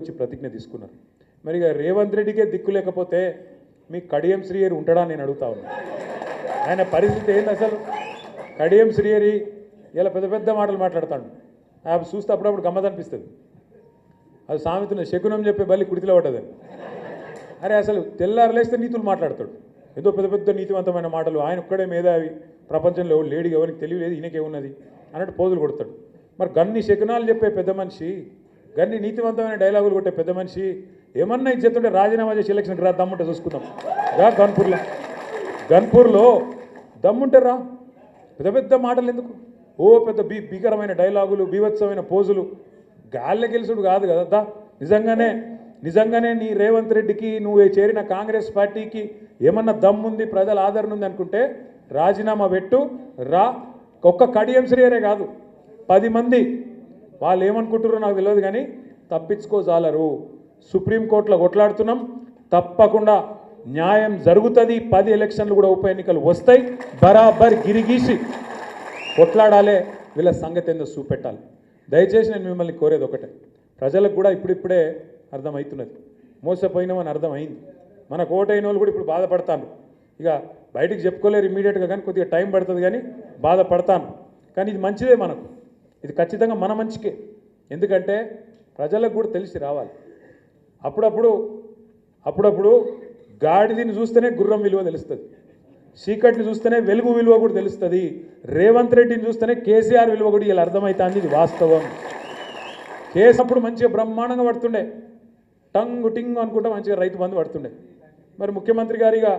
వచ్చి ప్రతిజ్ఞ తీసుకున్నారు. మరి ఇక రేవంత్ రెడ్డికే దిక్కు లేకపోతే మీ కడియం శ్రీయరి ఉంటాడా నేను అడుగుతా ఉన్నా. ఆయన పరిస్థితి ఏంది అసలు? కడియం శ్రీయరి ఇలా పెద్ద పెద్ద మాటలు మాట్లాడతాడు. అవి చూస్తే అప్పుడప్పుడు గమ్మదనిపిస్తుంది అది సామెతను శకునం చెప్పే బల్లి కుడితిలో పడ్డదని. అరే అసలు తెల్లారు లేస్తే నీతులు మాట్లాడతాడు. ఏదో పెద్ద పెద్ద నీతివంతమైన మాటలు. ఆయన ఒక్కడే మేధావి. ప్రపంచంలో ఎవరు లేడీ ఎవరికి తెలియలేదు ఈయనకే ఉన్నది అన్నట్టు పోజులు కొడతాడు. మరి గన్ని శకునాలు చెప్పే పెద్ద మనిషి గన్ని నీతివంతమైన డైలాగులు కొట్టే పెద్ద మనిషి. ఏమన్నా ఇచ్చేస్తుంటే రాజీనామా చేసి ఎలక్షన్కి రా దమ్ముంటే చూసుకుందాం. రా గన్పూర్లో. గన్పూర్లో దమ్ముంటే రా. పెద్ద పెద్ద మాటలు ఎందుకు? ఓ పెద్ద బీ భీకరమైన డైలాగులు బీభత్సమైన పోజులు. గాల్లె గెలుసుడు కాదు కదా నిజంగానే నిజంగానే నీ రేవంత్ రెడ్డికి నువ్వు చేరిన కాంగ్రెస్ పార్టీకి ఏమన్నా దమ్ముంది ప్రజల ఆదరణ ఉంది అనుకుంటే రాజీనామా పెట్టు రా. ఒక్క కడియం శ్రేయరే కాదు. పది మంది వాళ్ళు ఏమనుకుంటారో నాకు తెలియదు కానీ తప్పించుకోజాలరు. సుప్రీంకోర్టులో కొట్లాడుతున్నాం. తప్పకుండా న్యాయం జరుగుతుంది. పది ఎలక్షన్లు కూడా ఉప ఎన్నికలు వస్తాయి. బరాబర్ గిరిగీసి కొట్లాడాలే వీళ్ళ సంగతి ఏందో చూపెట్టాలి. దయచేసి నేను మిమ్మల్ని కోరేది ఒకటే. ప్రజలకు కూడా ఇప్పుడిప్పుడే అర్థమవుతున్నది. మోసపోయినామని అర్థమైంది. మనకు కోటైన వాళ్ళు కూడా ఇప్పుడు బాధపడతాను ఇక బయటికి చెప్పుకోలేరు ఇమీడియట్గా కానీ కొద్దిగా టైం పడుతుంది కానీ బాధపడతాను కానీ ఇది మంచిదే మనకు. ఇది ఖచ్చితంగా మన మంచికే. ఎందుకంటే ప్రజలకు కూడా తెలిసి రావాలి. అప్పుడప్పుడు అప్పుడప్పుడు గాడిదని చూస్తేనే గుర్రం విలువ తెలుస్తుంది. చీకటిని చూస్తేనే వెలుగు విలువ కూడా తెలుస్తుంది. రేవంత్ రెడ్డిని చూస్తేనే కేసీఆర్ విలువ కూడా ఇలా అర్థమవుతుంది ఇది వాస్తవం. కేసప్పుడు మంచిగా బ్రహ్మాండంగా పడుతుండే. టంగు టింగ్ అనుకుంటా మంచిగా రైతు బంధు పడుతుండే. మరి ముఖ్యమంత్రి గారిగా